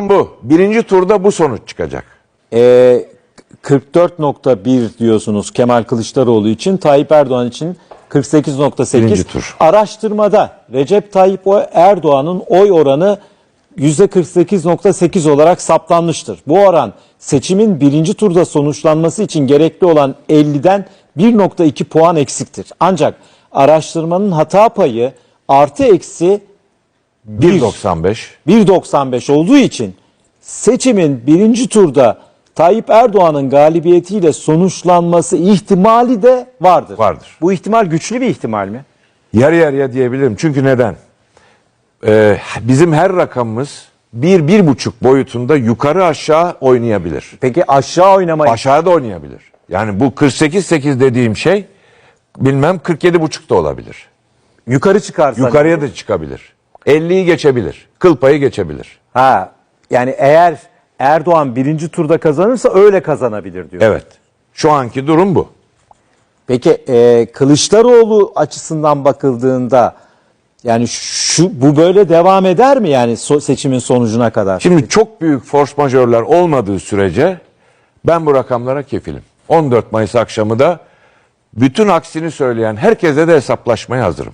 Durum bu. Birinci turda bu sonuç çıkacak. Ee, 44.1 diyorsunuz Kemal Kılıçdaroğlu için, Tayyip Erdoğan için 48.8. Birinci tur. Araştırmada Recep Tayyip Erdoğan'ın oy oranı %48.8 olarak saptanmıştır. Bu oran seçimin birinci turda sonuçlanması için gerekli olan 50'den 1.2 puan eksiktir. Ancak araştırmanın hata payı artı eksi 1.95. 1.95 olduğu için seçimin birinci turda Tayyip Erdoğan'ın galibiyetiyle sonuçlanması ihtimali de vardır. Vardır. Bu ihtimal güçlü bir ihtimal mi? Yarı yarıya diyebilirim. Çünkü neden? Ee, bizim her rakamımız bir, bir buçuk boyutunda yukarı aşağı oynayabilir. Peki aşağı oynamayı Aşağıda oynayabilir. Yani bu 48-8 dediğim şey bilmem 47,5 da olabilir. yukarı çıkarsa Yukarıya da çıkabilir. 50'yi geçebilir. Kıl payı geçebilir. ha yani eğer Erdoğan birinci turda kazanırsa öyle kazanabilir diyor. Evet. Şu anki durum bu. Peki e, Kılıçdaroğlu açısından bakıldığında yani şu bu böyle devam eder mi yani so- seçimin sonucuna kadar? Şimdi çok büyük force majörler olmadığı sürece ben bu rakamlara kefilim. 14 Mayıs akşamı da bütün aksini söyleyen herkese de hesaplaşmaya hazırım.